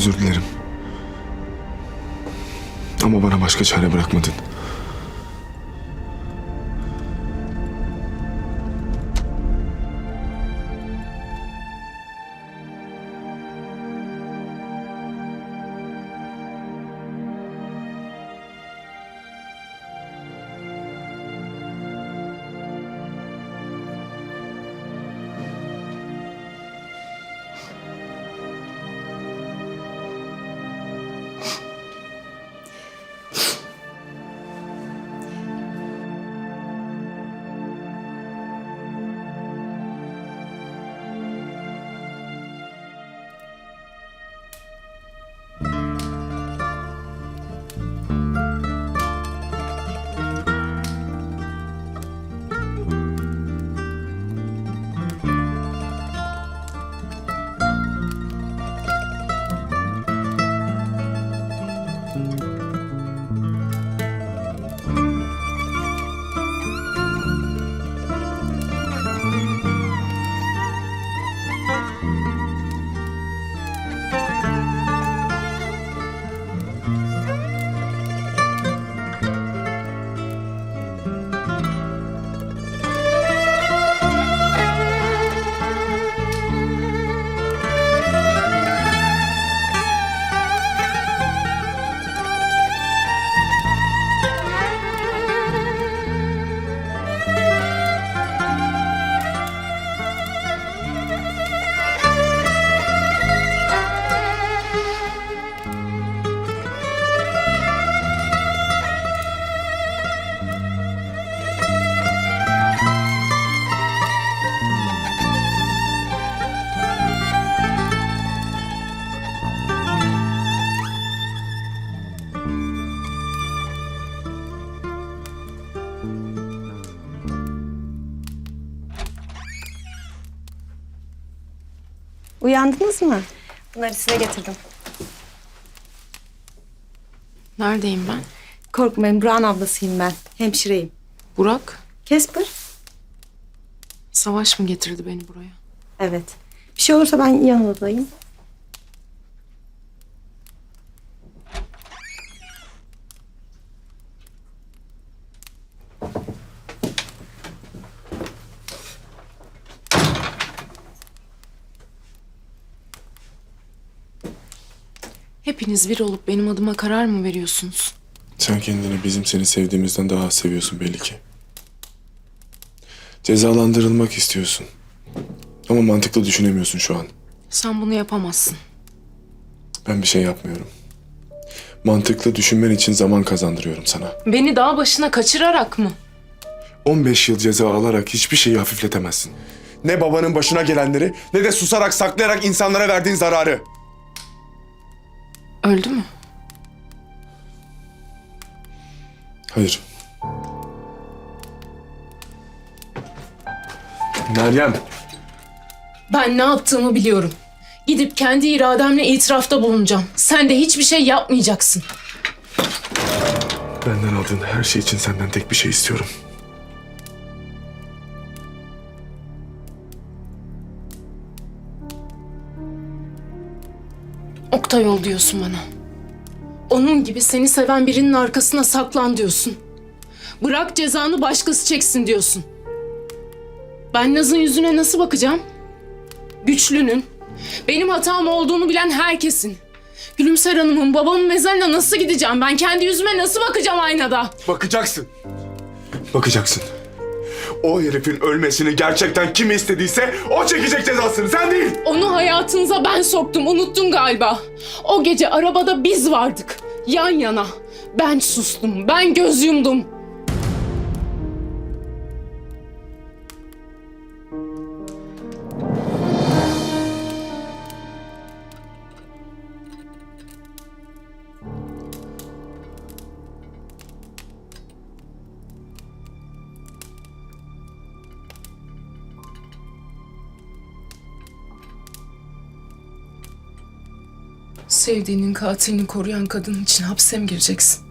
Özür dilerim. Ama bana başka çare bırakmadın. Uyandınız mı? Bunları size getirdim. Neredeyim ben? Korkmayın Burak'ın ablasıyım ben. Hemşireyim. Burak. Kesper? Savaş mı getirdi beni buraya? Evet. Bir şey olursa ben yanındayım. Hepiniz bir olup benim adıma karar mı veriyorsunuz? Sen kendini bizim seni sevdiğimizden daha az seviyorsun belli ki. Cezalandırılmak istiyorsun. Ama mantıklı düşünemiyorsun şu an. Sen bunu yapamazsın. Ben bir şey yapmıyorum. Mantıklı düşünmen için zaman kazandırıyorum sana. Beni dağ başına kaçırarak mı? 15 yıl ceza alarak hiçbir şeyi hafifletemezsin. Ne babanın başına gelenleri ne de susarak saklayarak insanlara verdiğin zararı. Öldü mü? Hayır. Meryem. Ben ne yaptığımı biliyorum. Gidip kendi irademle itirafta bulunacağım. Sen de hiçbir şey yapmayacaksın. Benden aldığın her şey için senden tek bir şey istiyorum. Oktay ol diyorsun bana. Onun gibi seni seven birinin arkasına saklan diyorsun. Bırak cezanı başkası çeksin diyorsun. Ben Naz'ın yüzüne nasıl bakacağım? Güçlünün, benim hatam olduğunu bilen herkesin. Gülümser Hanım'ın, babamın mezarına nasıl gideceğim? Ben kendi yüzüme nasıl bakacağım aynada? Bakacaksın. Bakacaksın. O herifin ölmesini gerçekten kim istediyse o çekecek cezasını sen değil. Onu hayatınıza ben soktum, unuttun galiba. O gece arabada biz vardık, yan yana. Ben sustum, ben göz yumdum. Sevdiğinin katilini koruyan kadın için hapse mi gireceksin?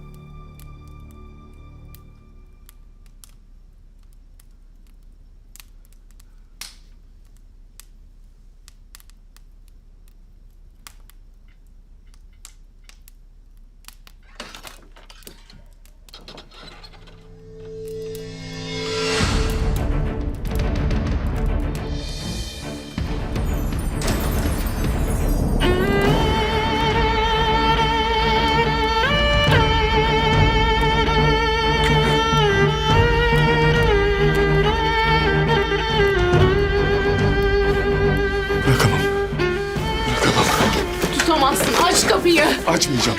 Kapıyı. Açmayacağım.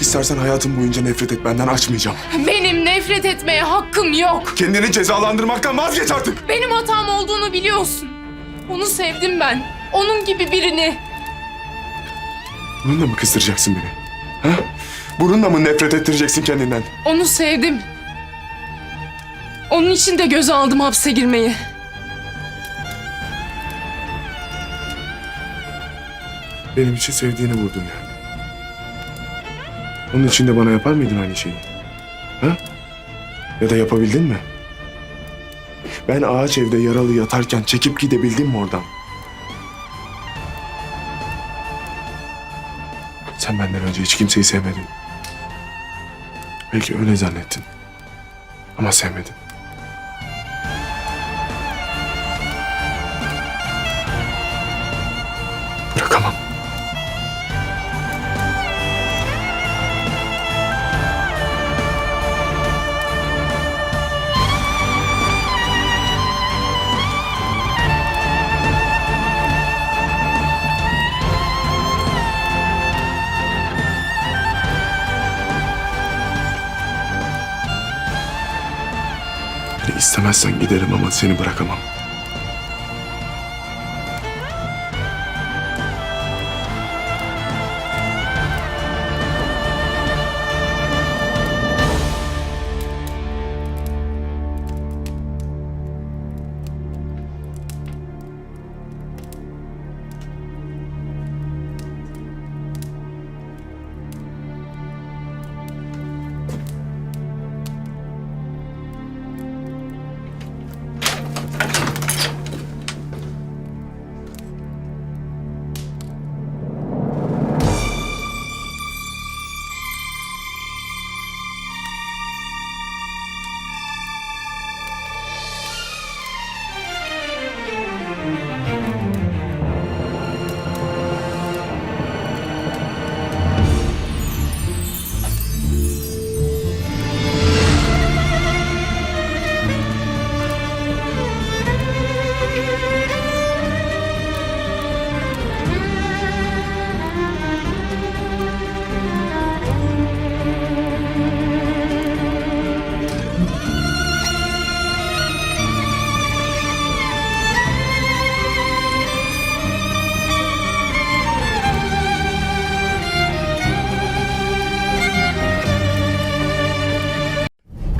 İstersen hayatım boyunca nefret et benden açmayacağım. Benim nefret etmeye hakkım yok. Kendini cezalandırmaktan vazgeç artık. Benim hatam olduğunu biliyorsun. Onu sevdim ben. Onun gibi birini. Bununla mı kızdıracaksın beni? Ha? Bununla mı nefret ettireceksin kendinden? Onu sevdim. Onun için de göze aldım hapse girmeyi. Benim için sevdiğini vurdun yani. Onun için de bana yapar mıydın aynı şeyi? Ha? Ya da yapabildin mi? Ben ağaç evde yaralı yatarken çekip gidebildim mi oradan? Sen benden önce hiç kimseyi sevmedin. Belki öyle zannettin. Ama sevmedin. İstemezsen giderim ama seni bırakamam.